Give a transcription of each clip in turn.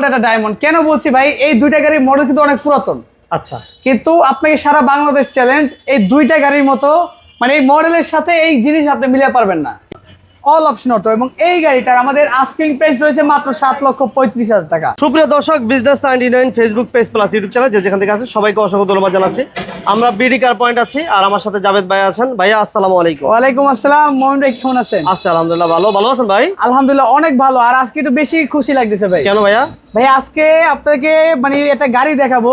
Gold একটা diamond কেন বলছি ভাই? এই দুইটা গাড়ির মডেল কিন্তু অনেক পুরাতন। আচ্ছা। কিন্তু আপনাকে সারা বাংলাদেশ চ্যালেঞ্জ এই দুইটা গাড়ির মতো মানে এই মডেলের সাথে এই জিনিস আপনি মিলে পারবেন না। অল অপশন অটো এবং এই গাড়িটার আমাদের আস্কিং প্রাইস রয়েছে মাত্র সাত লক্ষ পঁয়ত্রিশ হাজার টাকা। সুপ্রিয় দর্শক business ninety nine Facebook page plus YouTube channel যে যেখান থেকে আছে সবাইকে অসংখ্য ধন্যবাদ জানাচ্ছি। আমরা বিডি কার পয়েন্ট আছি আর আমার সাথে জাভেদ ভাই আছেন। ভাইয়া আসসালামু আলাইকুম। ওয়ালাইকুম আসসালাম মোহন ভাই কেমন আছেন? আচ্ছা আলহামদুলিল্লাহ ভালো। ভালো আছেন ভাই? আলহামদুলিল্লাহ অনেক ভালো। আর আজকে একটু বেশি খুশি লাগতেছে ভাই। কেন ভাইয়া? ভাই আজকে আপনাকে মানে একটা গাড়ি দেখাবো।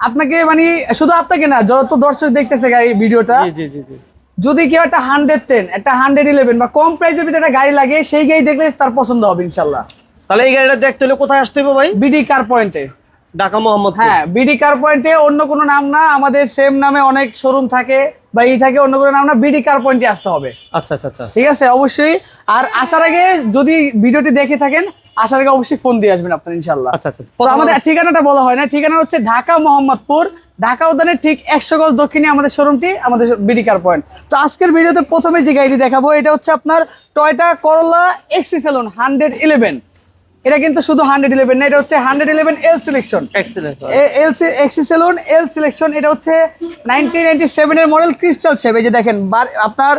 আপনাকে মানে শুধু আপনাকে না যত দর্শক দেখতেছে গাড়ি ভিডিওটা জি জি জি জি। যদি কেউ একটা হান্ড্রেড টেন একটা হান্ড্রেড ইলেভেন বা কম প্রাইসের ভিতরে একটা গাড়ি লাগে সেই গাড়ি দেখলে তার পছন্দ হবে ইনশাল্লাহ তাহলে এই গাড়িটা দেখতে হলে কোথায় আসতে হবে ভাই? বিডি কার পয়েন্টে ঢাকা মোহাম্মদ হ্যাঁ বিডি কার পয়েন্টে অন্য কোনো নাম না আমাদের সেম নামে অনেক শোরুম থাকে বা ই থাকে অন্য কোনো নাম না বিডি কার পয়েন্টে আসতে হবে। আচ্ছা আচ্ছা আচ্ছা। ঠিক আছে? অবশ্যই। আর আসার আগে যদি ভিডিওটি দেখে থাকেন আসার আগে অবশ্যই ফোন দিয়ে আসবেন আপনার ইনশাল্লাহ আচ্ছা আচ্ছা। তো আমাদের ঠিকানাটা বলা হয় না ঠিকানা হচ্ছে ঢাকা মোহাম্মদপুর ঢাকা উদ্যানের ঠিক একশো গজ দক্ষিণে আমাদের শোরুমটি আমাদের বিডি কার পয়েন্ট তো আজকের ভিডিওতে প্রথমে যে গাড়িটি দেখাবো এটা হচ্ছে আপনার Toyota Corolla XE saloon hundred eleven এটা কিন্তু শুধু হান্ড্রেড ইলেভেন না এটা হচ্ছে hundred eleven L selection L XE saloon L selection এটা হচ্ছে নাইনটিন নাইনটি সেভেনের মডেল ক্রিস্টাল শেপ এই যে দেখেন আপনার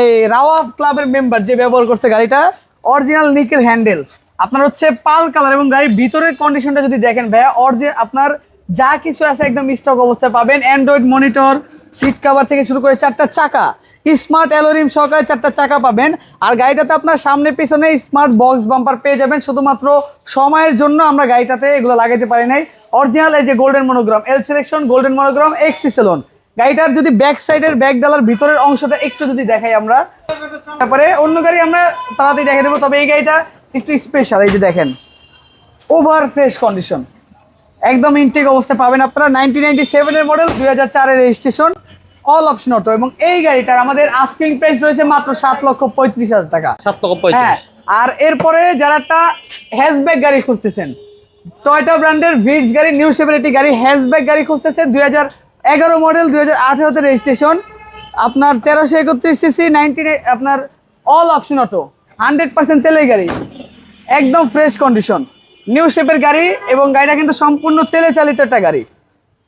এই রাওয়া ক্লাবের মেম্বার যে ব্যবহার করছে গাড়িটা অরিজিনাল নিকেল হ্যান্ডেল আপনার হচ্ছে পাল কালার এবং গাড়ির ভিতরের কন্ডিশনটা যদি দেখেন ভাইয়া অরিজিনাল আপনার যা কিছু আছে একদম স্টক অবস্থায় পাবেন। অ্যান্ড্রয়েড মনিটর সিট কাভার থেকে শুরু করে চারটা চাকা স্মার্ট অ্যালোরিম সহকারে চারটা চাকা পাবেন। আর গাড়িটাতে আপনার সামনে পিছনে স্মার্ট বক্স বাম্পার পেয়ে যাবেন। শুধুমাত্র সময়ের জন্য আমরা গাড়িটাতে এগুলো লাগাইতে পারি নাই। অরিজিনাল এই যে golden monogram L selection golden monogram XE saloon গাড়িটার যদি ব্যাক সাইডের ব্যাক ডালার ভিতরের অংশটা একটু যদি দেখাই আমরা। তারপরে অন্য গাড়ি আমরা তাড়াতাড়ি দেখে দেবো, তবে এই গাড়িটা একটু স্পেশাল এই যে দেখেন। ওভার ফ্রেশ কন্ডিশন একদম ইনটেক অবস্থায় পাবেন আপনারা। নাইনটিন নাইনটি সেভেনের মডেল দুই হাজার চারের রেজিস্ট্রেশন অল অপশন অটো এবং এই গাড়িটার আমাদের আস্কিং প্রাইস রয়েছে মাত্র সাত লক্ষ পঁয়ত্রিশ হাজার টাকা। সাত লক্ষ হ্যাঁ আর এরপরে যারা একটা হ্যাশব্যাক গাড়ি খুঁজতেছেন টয়টা ব্র্যান্ডের ভিটস গাড়ি নিউ সেভেলিটি গাড়ি হ্যাশব্যাক গাড়ি খুঁজতেছেন দুই হাজার এগারো মডেল দুই হাজার আঠেরোতে রেজিস্ট্রেশন আপনার তেরোশো একত্রিশ সিসি নাইনটিন আপনার all option auto hundred percent তেলের গাড়ি একদম ফ্রেশ কন্ডিশন নিউ শেপের গাড়ি এবং গাড়িটা কিন্তু সম্পূর্ণ তেলে চালিত একটা গাড়ি।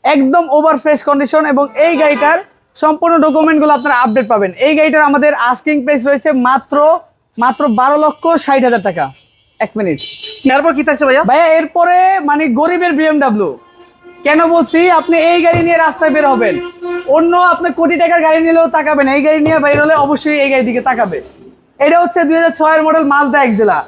একদম ওভার ফ্রেশ কন্ডিশন এবং এই গাড়িটার সম্পূর্ণ ডকুমেন্টগুলো আপনারা আপডেট পাবেন। এই গাড়িটার আমাদের আস্কিং প্রাইস রয়েছে মাত্র মাত্র বারো লক্ষ ষাট হাজার টাকা। এক মিনিট তারপর কি থাকছে ভাইয়া? ভাইয়া এরপরে মানে গরিবের বিএমডাব্লিউ কেন বলছি আপনি এই গাড়ি নিয়ে রাস্তায় বের হবেন। অন্য আপনি কোটি টাকার গাড়ি নিলেও তাকাবেন এই গাড়ি নিয়ে বাইর হলে অবশ্যই এই গাড়ির দিকে তাকাবে। এটা হচ্ছে দুই হাজার ছয়ের মডেল মাজদা এক্সেলা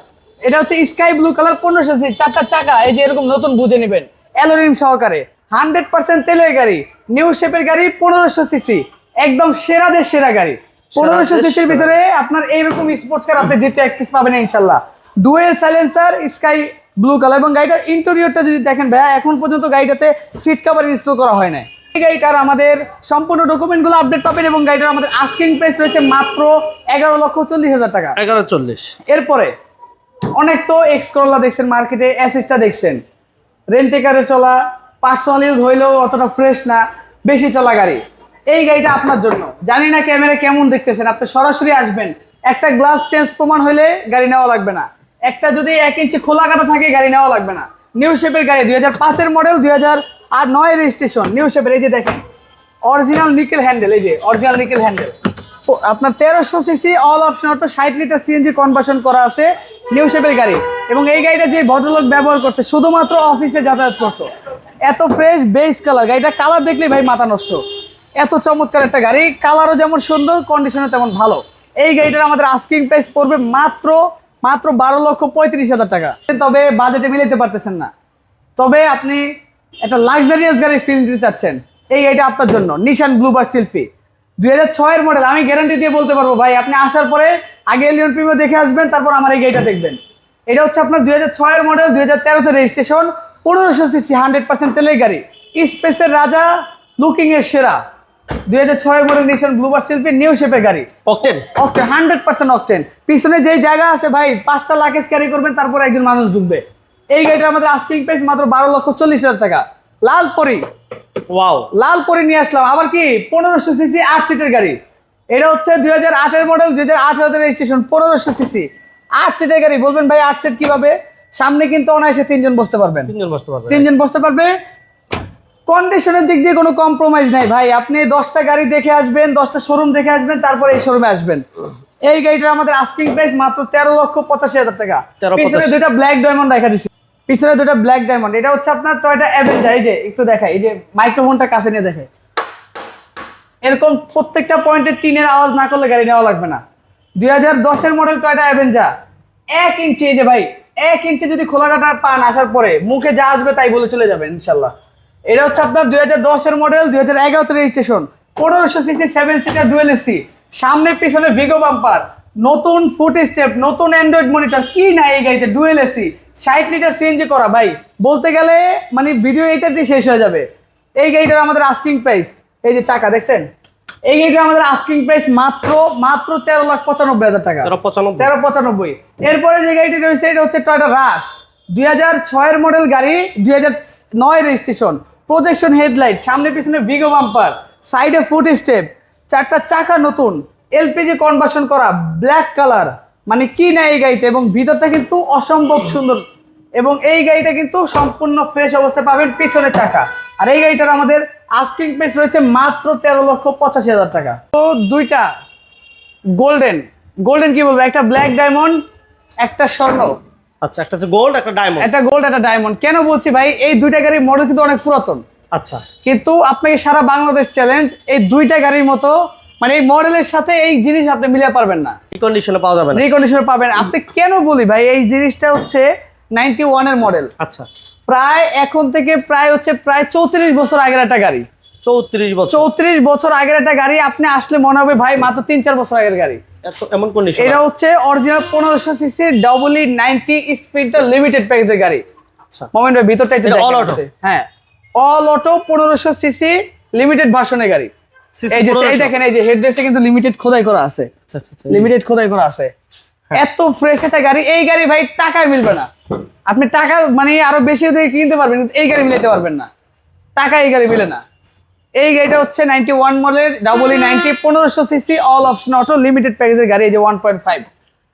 এটা হচ্ছে স্কাই ব্লু কালার পনেরোশো সি চারটা চাকা এই যে এরকম নতুন বুঝে নেবেন। অ্যালোরিম সহকারে হান্ড্রেড পার্সেন্ট তেলের গাড়ি নিউ শেপের গাড়ি পনেরোশো সিসি একদম সেরাদের সেরা গাড়ি। পনেরোশো সিসির ভিতরে আপনার এইরকম স্পোর্টস কার আপনি দ্বিতীয় এক পিস পাবেন ইনশাল্লাহ। Dual silencer sky blue colour এবং গাড়িটার ইন্টেরিয়রটা যদি দেখেন ভাইয়া এখন পর্যন্ত গাড়িটাতে সিট কভার ইনস্টল করা হয় না এই গাড়িটার আমাদের সম্পূর্ণ ডকুমেন্টগুলো আপডেট পাবেন এবং গাড়িটার আমাদের আস্কিং প্রাইস রয়েছে মাত্র এগারো লক্ষ চল্লিশ হাজার টাকা। এগারো চল্লিশ। এরপরে অনেক তো এক্স করলা দেখছেন মার্কেটে অ্যাসিসটা দেখছেন। রেন্টেকারে চলা পার্সোনাল ইউজ হইলেও অতটা ফ্রেশ না, বেশি চলা গাড়ি। এই গাড়িটা আপনার জন্য। জানি না ক্যামেরা কেমন দেখতেছেন, আপনি সরাসরি আসবেন। একটা গ্লাস চেঞ্জ প্রমাণ হলে গাড়ি নেওয়া লাগবে না। একটা যদি এক ইঞ্চি খোলা কাটা থাকে, গাড়ি নেওয়া লাগবে না। নিউ শেপের গাড়ি, দুই হাজার পাঁচের মডেল দুই হাজার আর নয় রেজিস্ট্রেশন নিউ শেপের এই যে দেখেন। অরিজিনাল নিকেল হ্যান্ডেল এই যে অরিজিনাল নিকেল হ্যান্ডেল আপনার তেরোশো সিসি অল অপশন অটো ষাট লিটার সিএনজি কনভার্সন করা আছে। নিউ শেপের গাড়ি। এবং এই গাড়িটা যে ভদ্রলোক ব্যবহার করছে, শুধুমাত্র অফিসে যাতায়াত করতো। এত ফ্রেশ বেস কালার গাড়িটা কালার দেখলেই ভাই মাথা নষ্ট। এত চমৎকার একটা গাড়ি। কালারও যেমন সুন্দর কন্ডিশনও তেমন ভালো। এই গাড়িটার আমাদের আস্কিং প্রাইস পড়বে মাত্র মাত্র বারো লক্ষ পঁয়ত্রিশ হাজার টাকা। তবে বাজেটে মিলাতে পারতেছেন না। তবে আপনি একটা লাক্সারিয়াস গাড়ি ফিল দিতে চাচ্ছেন। এই গাড়িটা আপনার জন্য। নিশান ব্লুবার শিল্পী দুই হাজার ছয়ের মডেল আমি গ্যারান্টি দিয়ে বলতে পারব ভাই, আপনি আসার পরে আগে এলিয়ন প্রিমিও দেখে আসবেন তারপর আমার এই গাড়িটা দেখবেন। এটা হচ্ছে আপনার দুই হাজার ছয়ের মডেল দুই হাজার তেরোতে রেজিস্ট্রেশন পনেরোশো সিসি হান্ড্রেড পার্সেন্ট তেলের গাড়ি। স্পেসের রাজা লুকিং এর সেরা। দুই হাজার ছয়ের মডেল নিশান ব্লুবার শিল্পী নিউ শেপের গাড়ি। Octane octane hundred percent octane পিছনে যেই জায়গা আছে ভাই পাঁচটা লাকেজ ক্যারি করবেন তারপর একজন মানুষ ঢুকবে। এই গাড়িটা আমাদের আস্কিং প্রাইস মাত্র বারো লক্ষ চল্লিশ হাজার টাকা। লাল পরি ওয়াও লাল পরে নিয়ে আসলাম। আবার কি? পনেরোশো সিসি আট সিটের গাড়ি। এটা হচ্ছে দুই হাজার আটের মডেল দুই হাজার আঠেরোতে রেজিস্ট্রেশন পনেরোশো সিসি আট সিটের গাড়ি বলবেন ভাই আট সিট কীভাবে? সামনে কিন্তু অনায়াসে তিনজন বসতে পারবেন। তিনজন বসতে পারবে তিনজন বসতে পারবে। কন্ডিশনের দিক দিয়ে কোনো কম্প্রোমাইজ নাই ভাই। আপনি দশটা গাড়ি দেখে আসবেন দশটা শোরুম দেখে আসবেন তারপরে এই শোরুমে আসবেন। এই গাড়িটার আমাদের আস্কিং প্রাইস মাত্র তেরো লক্ষ পঁচাশি হাজার টাকা। পিছনে দুইটা ব্ল্যাক ডায়মন্ড দেখা দিচ্ছি পিছনে দুইটা ব্ল্যাক ডায়মন্ড এটা হচ্ছে আপনার টয়টা অ্যাভেঞ্জার এই যে একটু দেখাই এই যে মাইক্রোফোনটা কাছে নিয়ে দেখে। এরকম প্রত্যেকটা পয়েন্টের টিনের আওয়াজ না করলে গাড়ি নেওয়া লাগবে না। দুই হাজার দশের মডেল টয়টা অ্যাভেঞ্জার এক ইঞ্চি, এই যে ভাই, এক ইঞ্চি যদি খোলাঘাটা পান আসার পরে মুখে যা আসবে তাই বলে চলে যাবেন ইনশাল্লাহ। এটা হচ্ছে আপনার দুই হাজার দশের মডেল দুই হাজার এগারোতে রেজিস্ট্রেশন পনেরোশো CC seven seater dual AC সামনে পিছনে ভিগো বাম্পার নতুন ফুট স্টেপ নতুন অ্যান্ড্রয়েড মনিটর কি না এই গাড়িতে ডুয়েল এসি ষাট লিটার সিএনজি করা, ভাই। বলতে গেলে মানে ভিডিও এইটার দিয়ে শেষ হয়ে যাবে। এই গাড়িটার আমাদের আস্কিং প্রাইস এই যে চাকা দেখছেন? এই গাড়িটার আমাদের আস্কিং প্রাইস মাত্র মাত্র তেরো লাখ পঁচানব্বই হাজার টাকা। তেরো পঁচানব্বই। তেরো পঁচানব্বই। এরপরে যে গাড়িটি রয়েছে এটা হচ্ছে টয়টা রাশ দুই হাজার ছয়ের মডেল গাড়ি দুই হাজার নয় রেজিস্ট্রেশন প্রজেকশন হেডলাইট সামনে পিছনে ভিগো বাম্পার সাইডে ফুট স্টেপ চারটা চাকা নতুন এলপিজি কনভার্সন করা ব্ল্যাক কালার মানে কি না এই গাড়িতে? এবং ভিতরটা কিন্তু অসম্ভব সুন্দর। এবং এই গাড়িটা কিন্তু সম্পূর্ণ ফ্রেশ অবস্থায় পাবেন পিছনে চাকা। আর এই গাড়িটার আমাদের আস্কিং প্রাইস রয়েছে মাত্র তেরো লক্ষ পঁচাশি হাজার টাকা। তো দুইটা গোল্ডেন গোল্ডেন কি বলব? একটা ব্ল্যাক ডায়মন্ড একটা স্বর্ণ। আচ্ছা একটা হচ্ছে গোল্ড একটা ডায়মন্ড একটা গোল্ড একটা ডায়মন্ড কেন বলছি ভাই? এই দুইটা গাড়ির মডেল কিন্তু অনেক পুরাতন। আচ্ছা। কিন্তু আপনাকে সারা বাংলাদেশ চ্যালেঞ্জ এই দুইটা গাড়ির মতো মানে এই মডেলের সাথে এই জিনিস আপনি মিলে পারবেন না। এই কন্ডিশনে পাওয়া যাবে না। রিকন্ডিশনে পাবেন। আপনি কেন বলি ভাই এই জিনিসটা হচ্ছে নাইনটি ওয়ানের মডেল আচ্ছা। প্রায় এখন থেকে প্রায় হচ্ছে প্রায় চৌত্রিশ বছর আগের একটা গাড়ি। চৌত্রিশ বছর। চৌত্রিশ বছর আগের একটা গাড়ি আপনি আসলে মনে হবে ভাই মাত্র তিন চার বছর আগের গাড়ি। এমন কন্ডিশন এটা হচ্ছে অরিজিনাল পনেরোশো সিসি ডবল ই নাইনটি স্পিডটা লিমিটেড প্যাকেজের গাড়ি। আচ্ছা। মোমেন্ট ভাই ভিতরটা একটু দেখেন all হ্যাঁ। অল অটো পনেরোশো সিসি লিমিটেড ভার্সনের গাড়ি। এই যে এই দেখেন এই যে হেডরেসে কিন্তু লিমিটেড খোদাই করা আছে। আচ্ছা আচ্ছা আচ্ছা। লিমিটেড খোদাই করা আছে। এত ফ্রেশ একটা গাড়ি এই গাড়ি ভাই টাকায় মিলবে না। আপনি টাকা মানে আরও বেশি দিয়ে কিনতে পারবেন কিন্তু এই গাড়ি মিলাতে পারবেন না। টাকা এই গাড়ি মিলে না। এই গাড়িটা হচ্ছে ninety one model double E ninety পনেরোশো CC all option auto limited প্যাকেজের গাড়ি এই যে ওয়ান পয়েন্ট ফাইভ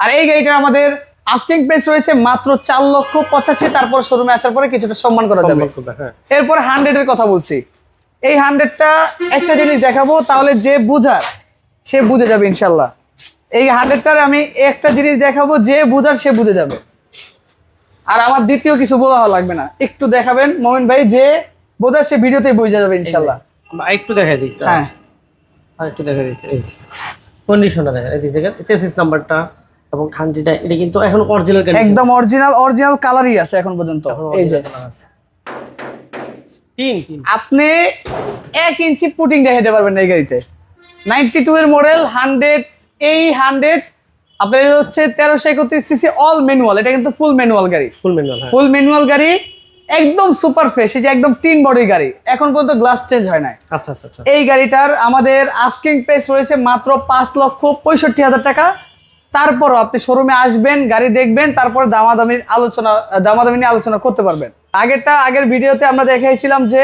আর এই গাড়িটার আমাদের আস্কিং প্রাইস রয়েছে মাত্র চার লক্ষ পঁচাশি তারপর শোরুমে আসার পরে কিছুটা সম্মান করা যাবে। হ্যাঁ। এরপর হান্ড্রেডের কথা বলছি। এই হান্ড্রেডটা একটা জিনিস দেখাবো তাহলে যে বুঝার সে বুঝে যাবে ইনশাল্লাহ। এই হান্ড্রেডটার আমি একটা জিনিস দেখাবো যে বুঝার সে বুঝে যাবে। আর আমার দ্বিতীয় কিছু বলা লাগবে না। একটু দেখাবেন মোমিন ভাই যে বোঝার সে ভিডিওতেই বুঝে যাবে ইনশাল্লাহ। একটু দেখাই দিই। হ্যাঁ। কন্ডিশনটা এই দেখেন চেসিস নাম্বারটা এবং খানটিটা এটা কিন্তু এখন অরিজিনাল একদম অরিজিনাল অরিজিনাল কালারই আছে এখন পর্যন্ত। এই যে। আপনি এক ইঞ্চি পুটিং দেখাতে পারবেন এই গাড়িতে। নাইনটি টু এর মডেল হান্ড্রেড এই হান্ড্রেড আপনার হচ্ছে তেরোশো একত্রিশ সিসি অল ম্যানুয়াল এটা কিন্তু ফুল ম্যানুয়াল গাড়ি। ফুল ম্যানুয়াল ফুল ম্যানুয়াল গাড়ি একদম সুপার ফ্রেশ এই যে একদম তিন বডি গাড়ি। এখন পর্যন্ত গ্লাস চেঞ্জ হয় নাই। আচ্ছা আচ্ছা আচ্ছা। এই গাড়িটার আমাদের আস্কিং প্রাইস রয়েছে মাত্র পাঁচ লক্ষ পঁয়ষট্টি হাজার টাকা। তারপরও আপনি শোরুমে আসবেন গাড়ি দেখবেন তারপর দামাদামি আলোচনা দামাদামি নিয়ে আলোচনা করতে পারবেন। আগেরটা আগের ভিডিওতে আমরা দেখাইছিলাম যে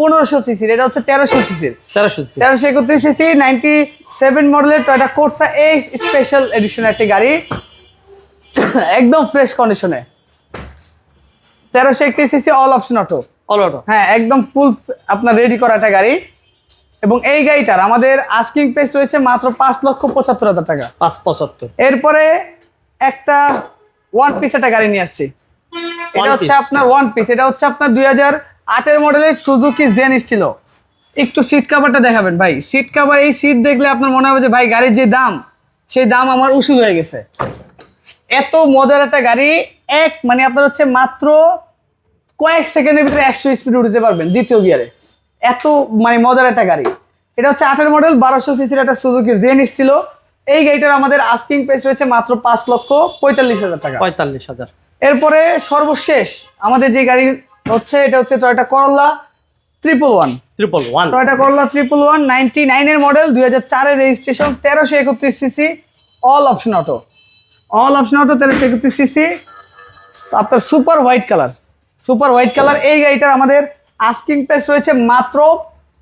পনেরোশো সিসির এটা হচ্ছে তেরোশো সিসির। তেরোশো তেরোশো একত্রিশ সিসি নাইনটি সেভেন মডেলের টয়টা কোর্সা এই স্পেশাল এডিশনের একটি গাড়ি। একদম ফ্রেশ কন্ডিশনে তেরোশো একত্রিশ CC all option auto all auto হ্যাঁ একদম ফুল আপনার রেডি করা একটা গাড়ি। এবং এই গাড়িটার আমাদের আস্কিং প্রাইস রয়েছে মাত্র পাঁচ লক্ষ পঁচাত্তর হাজার টাকা। পাঁচ পঁচাত্তর। এরপরে একটা ওয়ান পিস একটা গাড়ি নিয়ে আসছি। এটা হচ্ছে আপনার ওয়ান পিস এটা হচ্ছে আপনার দুই হাজার আটের মডেলের সুজুকি জেন ছিল। একটু সিট কাভারটা দেখাবেন ভাই। সিট কাভার এই সিট দেখলে আপনার মনে হবে যে ভাই গাড়ির যে দাম সেই দাম আমার উসুল হয়ে গেছে। এত মজার একটা গাড়ি এক মানে আপনার হচ্ছে মাত্র কয়েক সেকেন্ডের ভিতরে একশো স্পিড উঠতে পারবেন দ্বিতীয় গিয়ারে এত মানে মজার একটা গাড়ি। এটা হচ্ছে আটের মডেল বারোশো সিসির একটা সুজুকি জেন ছিল। এই গাড়িটার আমাদের আস্কিং প্রাইস রয়েছে মাত্র পাঁচ লক্ষ পঁয়তাল্লিশ হাজার টাকা। পঁয়তাল্লিশ হাজার। এরপরে সর্বশেষ আমাদের যে গাড়ি হচ্ছে এটা হচ্ছে Toyota Corolla triple one triple one Toyota Corolla triple one ninety নাইনের মডেল দুই হাজার চারের রেজিস্ট্রেশন তেরোশো একত্রিশ CC all option auto all option auto তেরোশো একত্রিশ সিসি আপনার super white colour super white colour এই গাড়িটার আমাদের আস্কিং প্রাইস রয়েছে মাত্র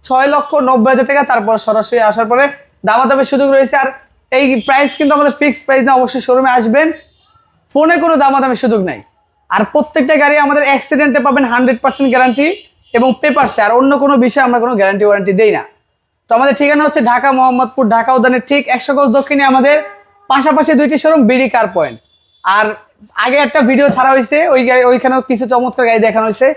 ছয় লক্ষ নব্বই হাজার টাকা। তারপর সরাসরি আসার পরে দামাদামের সুযোগ রয়েছে। আর এই প্রাইস কিন্তু আমাদের ফিক্সড প্রাইস না অবশ্যই শোরুমে আসবেন। ফোনে কোনো দামাদামের সুযোগ নাই। আর প্রত্যেকটা গাড়ি আমাদের অ্যাক্সিডেন্টে পাবেন হান্ড্রেড পার্সেন্ট গ্যারান্টি এবং পেপারসে আর অন্য কোনো বিষয়ে আমরা কোনো গ্যারান্টি ওয়ারেন্টি দেই না। তো আমাদের ঠিকানা হচ্ছে ঢাকা মোহাম্মদপুর ঢাকা উদ্যানের ঠিক একশো গজ দক্ষিণে আমাদের পাশাপাশি দুইটি শোরুম বিডি কার পয়েন্ট আর আগে একটা ভিডিও ছাড়া হয়েছে ওই গাড়ি ওইখানেও কিছু চমৎকার গাড়ি দেখানো হয়েছে।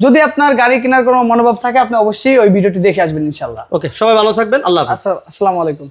যদি আপনার গাড়ি কেনার কোনো মনোভাব থাকে আপনি অবশ্যই ওই ভিডিওটি দেখে আসবেন ইনশাল্লাহ ওকে সবাই ভালো থাকবেন আল্লাহ আচ্ছা আসসালামু আলাইকুম।